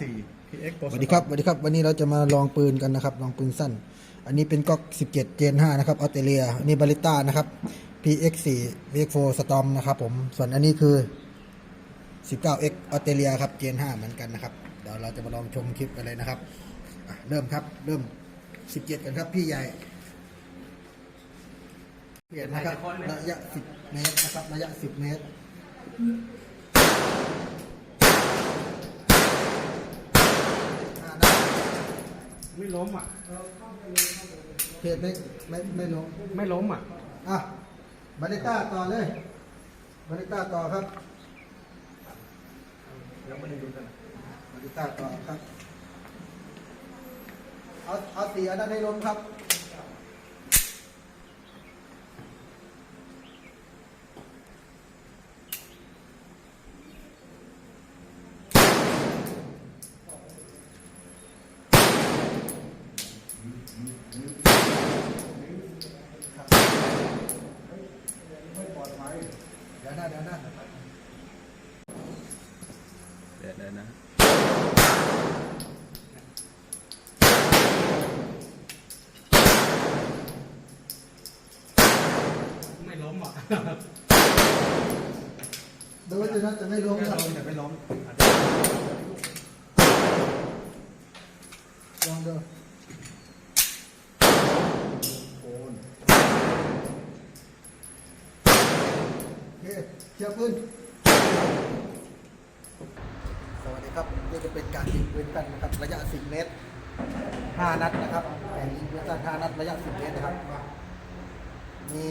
สี่ PX สวัสดีครับสวัสดีครับ วันนี้เราจะมาลองปืนกันนะครับ ลองปืนสั้น อันนี้เป็นก๊อก 17 Gen 5นะครับ ออสเตรเลียอันนี้บาริต้านะครับ PX4 PX4 Storm นะครับผม ส่วนอันนี้คือ 19X ออสเตรเลียครับ Gen 5เหมือนกันนะครับ เดี๋ยวเราจะมาลองชมคลิปกันเลยนะครับอะเริ่มครับ เริ่ม 17 กันครับ พี่ใหญ่เปลี่ยนนะครับ ระยะ 10 เมตรนะครับ ระยะ 10 เมตร อ่าได้ ไม่ล้มอะ เพจไม่ไม่ไม่ลงไม่ล้มอะ อะบาริต้าต่อเลยบาริต้าต่อครับแล้วมาดูกันบาริต้าต่อครับ เอาเอาสีอันนั้นให้ลงครับ เดี๋ยวนะเดี๋ยวนะ เดี๋ยวเดี๋ยวนะไม่ล้มอะดูสินะจะไม่ลงไม่ครับล้มแต่ไม่ล้มลองดูโคนโอเคเชียร์ปืนสวัสดีครับนี่จะ เป็นกันนะครับระยะ 10 เมตร 5 นัดนะครับแข่งยิงปืนกัน5นัดระยะ 10 เมตรนะครับ มี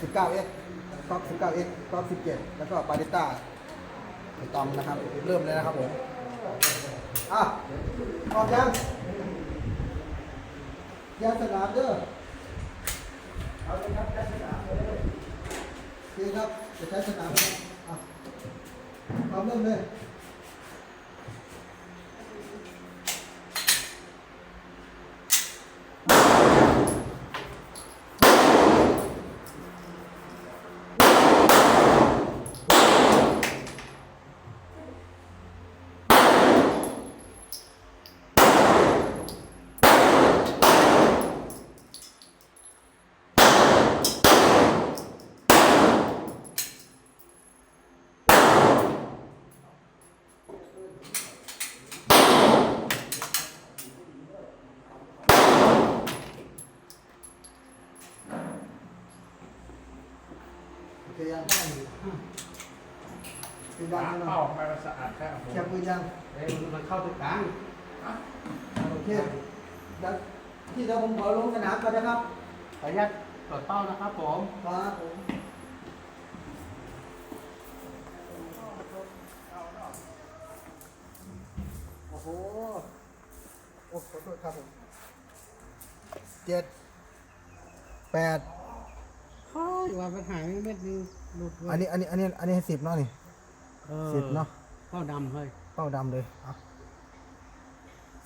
19x ท็อป 19x ท็อป17 แล้วก็ปาริต้าตอมนะครับ เริ่มเลยนะครับผม อะ ออกยังยาสนามเด้อเอาเลยครับยาสนามเลยโอเครับ จะใช้สนามอะเอาเริ่มเลย ยังได้อยู่ปืนยังล้างยังเป้าไปมันสะอาดแค่โอ้โหเชียร์ปืนยังเอ้ยมันเข้าตรงกลางโอเคเดี๋ยวที่เราผมขอลงสนามก่อนนะครับขออนุญาตตรวจเป้านะครับผม ครับผมโอ้โหโอ้ขอโทษครับผมเจ็ดแปดเฮ้ยว่ามันหายเม็ดนึง หลุดอันนี้อันนี้อันนี้อันนี้สิบเนาะนี่สิบเนาะ เป้าดำเฮ้ยเป้าดำเลยเอา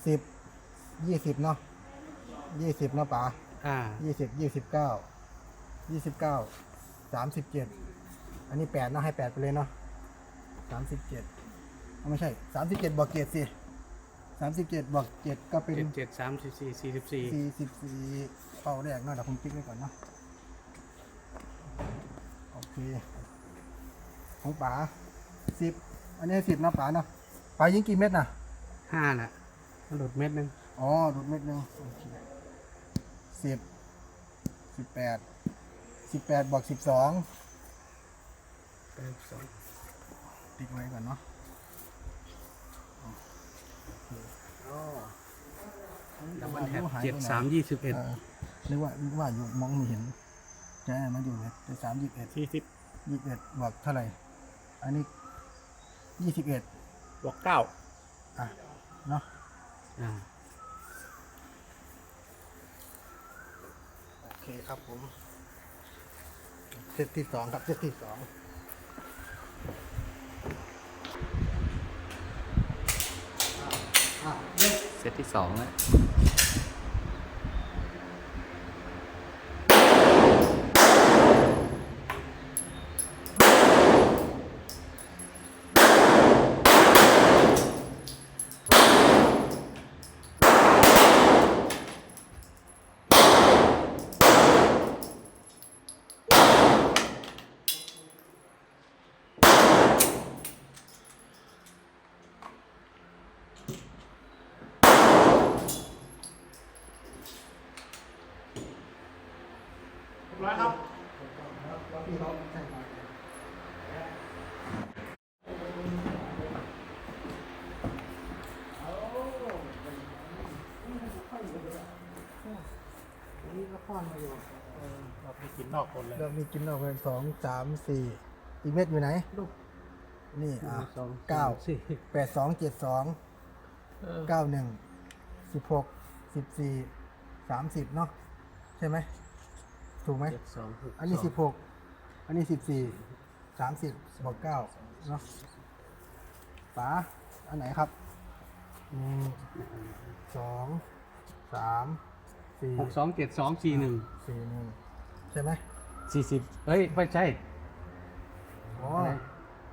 สิบยี่สิบเนาะยี่สิบเนาะป๋าอ่ายี่สิบยี่สิบเก้ายี่สิบเก้าสามสิบเจ็ดอันนี้แปดเนาะให้แปดไปเลยเนาะสามสิบเจ็ดไม่ใช่สามสิบเจ็ดบวกเจ็ดสิสามสิบเจ็ดบวกเจ็ดก็เป็นเจ็ดเจ็ดสามสี่สี่สี่สิบสี่สี่สิบสี่เป้าแรกเนาะเดี๋ยวผมติ๊กไว้ก่อนเนาะโอ เคของป๋าสิบอันนี้สิบเนาะป๋าเนาะป๋ายิงกี่เม็ดน่ะห้าน่ะมันหลุดเม็ดนึงอ๋อดูดเม็ดหนึงโอเคสิบสิบแปดสิบแปดบวกสิบสองแปดสองติ๊กไว้ก่อนเนาะอ๋อดับเบิลแท็บหายเจ็ดไปไหนสามยี่สิบเอ็ดเออนึกว่านึกว่าอยู่มองไม่เห็น ใช่มันอยู่เนี่ยเจ็ดสามยี่สิบเอ็ดสี่สิบยี่สิบเอ็ดบวกเท่าไหร่ อันนี้ยี่สิบเอ็ดบวกเก้าอะเนาะอ่าโอเคครับผมเซตที่สองครับเซตที่สองอะเริ่มเซตที่สองแล้ว ซ่ อนมาอยู่เออเราไปกินนอกคนเลยเรามีกินออกไปสองสามสี่อีกเม็ดอยู่ไหน ลูกนี่อะสองเก้าสี่แปดสองเจ็ดสองเออเก้าหนึ่งสิบหกสิบสี่สามสิบเนาะใช่ไหมถูกไหมเจ็ดสองหกอันนี้สิบหกอันนี้สิบสี่สามสิบบวกเก้าเนาะป๋าอันไหนครับหนึ่งสองสาม สี่หกสองเจ็ดสองสี่หนึ่งสี่หนึ่งใช่ไหมสี่สิบเฮ้ยไม่ใช่ อ๋อ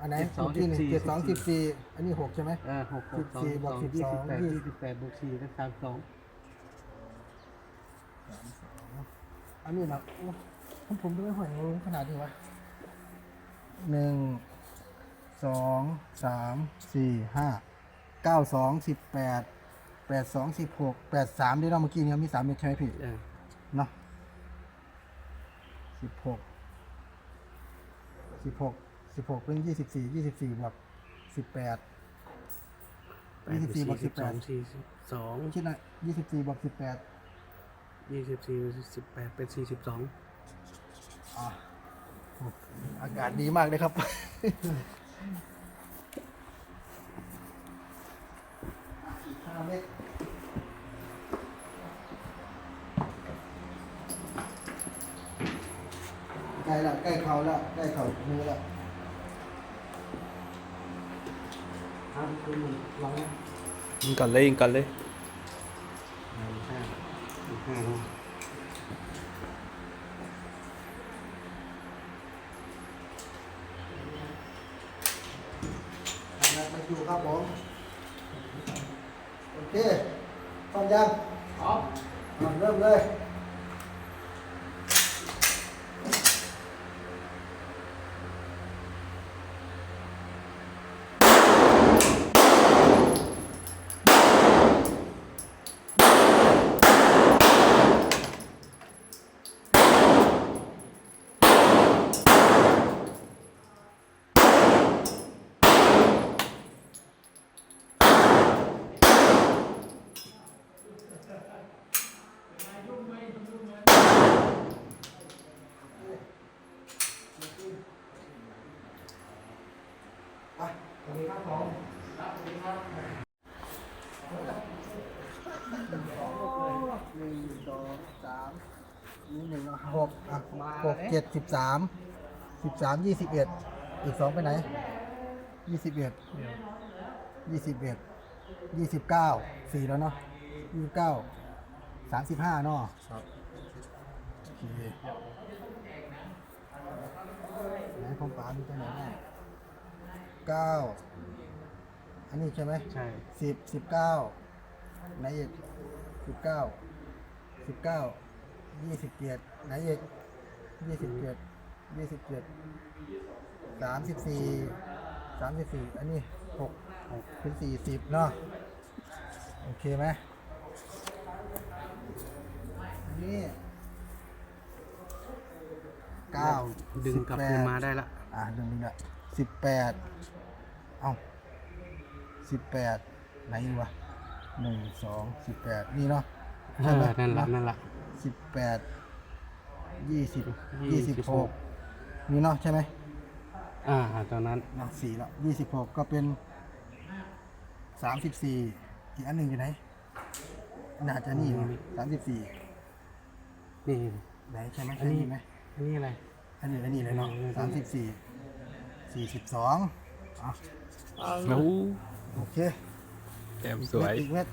อันไหนเจ็ดสองเมื่กี้นี่สิบสี่เจ็ดสองสิบสี่อันนี้หกใช่ไหมเออหกหกสองสิบสี่บวกสองสิบยี่สอสิงบแปดยี่ยี่สิบแปดบวกสี่ได้สามสองอันนี้นะโอ้ผมผมดูไม่หอยงงขนาดนี้วะหนึ่งสองสามสี่ห้าเก้าสองสิบแปด แปดสองสิบหกแปดสามที่เราเมื่อกี้เนี่ยมีสามเม็ดใช่ไหมพี่เออเนาะสิบหกสิบหกสิบหกเป็นยี่สิบสี่ยี่สิบสี่บวกสิบแปดยี่สิบสี่บวกสิบแปดสี่สิบสองคิดหน่อยยี่สิบสี่บวกสิบแปดยี่สิบสี่สิบแปดเป็นสี่สิบสองอะอากาศดีมากเลยครับ ห้าเมตร ใกล้ละใกล้เขาละใกล้เขามือละห้าคือหนึ่งลองนะยิงก่อนเลยยิงก่อนเลยหนึ่งห้าหนึ่งห้าเนาะทำงานมาอยู่ครับผมโอเคพร้อมยังอ๋ออะเริ่มเลย สวัสดีครับผมหนึ่งสองสามนี่หนึ่งหกอะหกเจ็ดสิบสามสิบสามยี่สิบเอ็ดอีกสองไปไหนยี่สิบเอ็ดยี่สิบเอ็ดยี่สิบเก้าสี่แล้วเนาะยี่สิบเก้าสามสิบห้าเนาะครับโอเคไหนของป๋ามีตัวไหนบ้าง เก้าอันนี้ใช่ไหมใช่สิบสิบเก้าไหนอีกสิบเก้าสิบเก้ายี่สิบเจ็ดไหนอีกยี่สิบเจ็ดยี่สิบเจ็ดสามสิบสี่สามสิบสี่อันนี้หกหกเป็นสี่สิบเนาะโอเคไหมอันนี้เก้าดึงกลับคืนมาได้ละอะดึงดึงละ สิบแปดเอ้าสิบแปดไหนอยู่วะหนึ่งสองสิบแปดนี่เนาะเออนั่นละนั่นละสิบแปดยี่สิบยี่ยี่สิสิบบหหกกนี่เนาะใช่ไหมอ่าตอนนั้นเนาะสี่แล้วยี่สิบหกก็เป็นสามสิบสี่อีกอันหนึ่งอยู่ไหนน่าจะนี่สามสิบสี่นี่ไหนใช่ไหมอันนี้ใช่ไหมอันนี้อะไรอันนี้อันนี้เลยเนาะอืมสามสิบสี่ สี่สิบสองอะโอ้โอเคแต้มสวย อีกเม็ด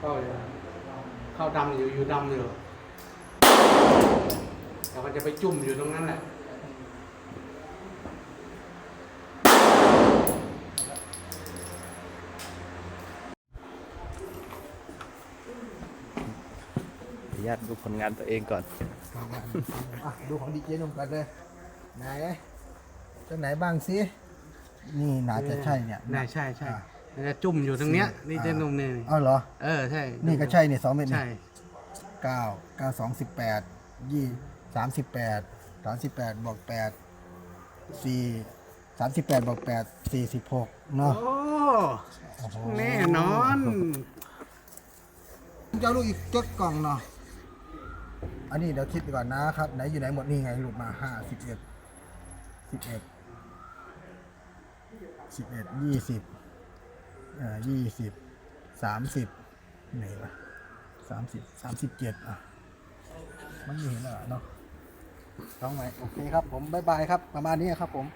เข้าเข้าดำอยู่อยู่ดำอยู่แต่มันจะไปจุ่มอยู่ตรงนั้นแหละญาติดูผลงานตัวเองก่อนดูของดีเจหนุ่มก่อนเลย ไหนตัวไหนบ้างสิ นี่น่าจะใช่เนี่ย น่าใช่ใช่ จะจุ่มอยู่ตรงเนี้ยนี่เจนมเนี่ยอ๋อเหรอ เออใช่นี่ก็ใช่เนี่ยสองเม็ดนี่ใช่ เก้าเก้าสองสิบแปดยี่สามสิบแปดสามสิบแปดบวกแปดสี่สามสิบแปดบวกแปดสี่สิบหกเนาะโอ้โอ้โหแน่นอนจะเอาลูกอีกเจ็ดกล่องเนาะอันนี้เดี๋ยวคิดก่อนนะครับ ไหนอยู่ไหนหมดนี่ไงหลุดมาห้าสิบเอ็ดสิบเอ็ดสิบเอ็ดยี่สิบเอ่อ ยี่สิบสามสิบไหนวะสามสิบสามสิบเจ็ดอะ มันไม่เห็นแล้วอะเนาะท้องไหมโอเคครับผมบายบายครับ ประมาณนี้ครับผม